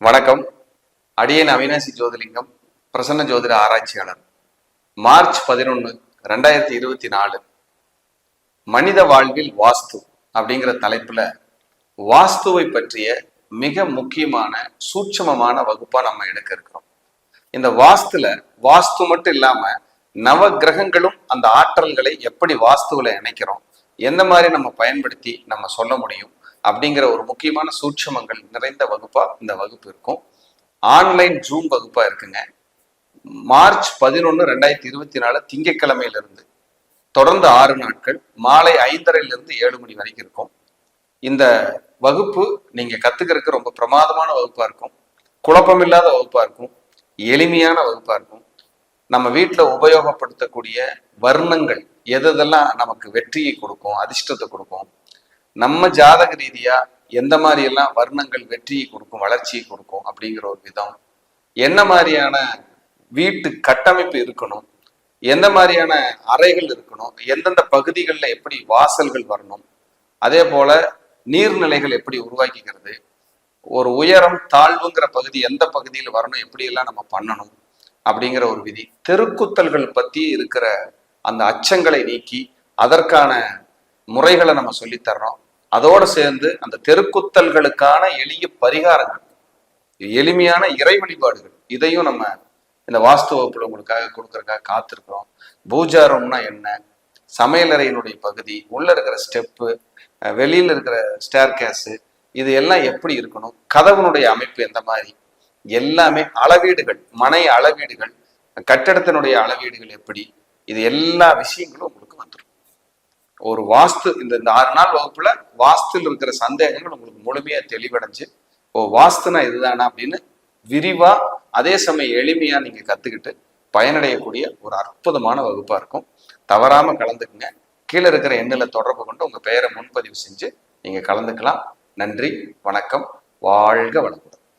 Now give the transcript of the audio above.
வணக்கம். அடியன் அவினாசி ஜோதிலிங்கம் பிரசன்ன ஜோதிட ஆராய்ச்சியாளர். மார்ச் பதினொன்று ரெண்டாயிரத்தி இருபத்தி நாலு. மனித வாழ்வில் வாஸ்து அப்படிங்கிற தலைப்புல வாஸ்துவை பற்றிய மிக முக்கியமான சூட்சமமான வகுப்பா நம்ம எடுக்க இருக்கிறோம். இந்த வாஸ்துல வாஸ்து மட்டும் இல்லாம நவ கிரகங்களும் அந்த ஆற்றல்களை எப்படி வாஸ்துவில இணைக்கிறோம் எந்த மாதிரி நம்ம பயன்படுத்தி நம்ம சொல்ல முடியும் அப்படிங்கிற ஒரு முக்கியமான சூட்சமங்கள் நிறைந்த வகுப்பா இந்த வகுப்பு இருக்கும். ஆன்லைன் ஜூம் வகுப்பா இருக்குங்க. மார்ச் பதினொன்று ரெண்டாயிரத்தி இருபத்தி நாலு திங்கக்கிழமையிலிருந்து தொடர்ந்து ஆறு நாட்கள் மாலை ஐந்தரையிலிருந்து ஏழு மணி வரைக்கும் இருக்கும். இந்த வகுப்பு நீங்க கத்துக்கிறதுக்கு ரொம்ப பிரமாதமான வகுப்பா இருக்கும். குழப்பமில்லாத வகுப்பா இருக்கும். எளிமையான வகுப்பா இருக்கும். நம்ம வீட்டில் உபயோகப்படுத்தக்கூடிய வர்ணங்கள் எதெல்லாம் நமக்கு வெற்றியை கொடுக்கும் அதிர்ஷ்டத்தை கொடுக்கும் நம்ம ஜாதக ரீதியா எந்த மாதிரி எல்லாம் வர்ணங்கள் வெற்றியை கொடுக்கும் வளர்ச்சியை கொடுக்கும் அப்படிங்கிற ஒரு விதம். என்ன மாதிரியான வீட்டு கட்டமைப்பு இருக்கணும் எந்த மாதிரியான அறைகள் இருக்கணும் எந்தெந்த பகுதிகளில் எப்படி வாசல்கள் வரணும் அதே போல நீர்நிலைகள் எப்படி உருவாக்கிக்கிறது ஒரு உயரம் தாழ்வுங்கிற பகுதி எந்த பகுதியில் வரணும் எப்படி எல்லாம் நம்ம பண்ணணும் அப்படிங்கிற ஒரு விதி. தெருக்குத்தல்கள் பத்தி இருக்கிற அந்த அச்சங்களை நீக்கி அதற்கான முறைகளை நம்ம சொல்லித்தர்றோம் அதோடு சேர்ந்து அந்த தெருக்குத்தல்களுக்கான எளிய பரிகாரங்கள் எளிமையான இறை வழிபாடுகள் இதையும் நம்ம இந்த வாஸ்து வகுப்புல உங்களுக்காக கொடுக்கறக்காக காத்திருக்கிறோம். பூஜாரம்னா என்ன? சமையலறையினுடைய பகுதி உள்ள இருக்கிற ஸ்டெப்பு வெளியில இருக்கிற ஸ்டேர் கேஸு இது எல்லாம் எப்படி இருக்கணும்? கதவுனுடைய அமைப்பு எந்த மாதிரி? எல்லாமே அளவீடுகள் மனை அளவீடுகள் கட்டடத்தினுடைய அளவீடுகள் எப்படி? இது எல்லா விஷயங்களும் உங்களுக்கு வந்துடும் ஒரு வாஸ்து இந்த இந்த ஆறு நாள் வகுப்புல வாஸ்துல இருக்கிற சந்தேகங்கள் உங்களுக்கு முழுமையா தெளிவடைஞ்சு ஓ வாஸ்துனா இதுதானா அப்படின்னு விரிவா அதே சமயம் எளிமையா நீங்க கத்துக்கிட்டு பயனடையக்கூடிய ஒரு அற்புதமான வகுப்பா இருக்கும். தவறாம கலந்துக்குங்க. கீழே இருக்கிற எண்ணில் தொடர்பு கொண்டு உங்க பெயரை முன்பதிவு செஞ்சு நீங்க கலந்துக்கலாம். நன்றி வணக்கம் வாழ்க வளமுடன்.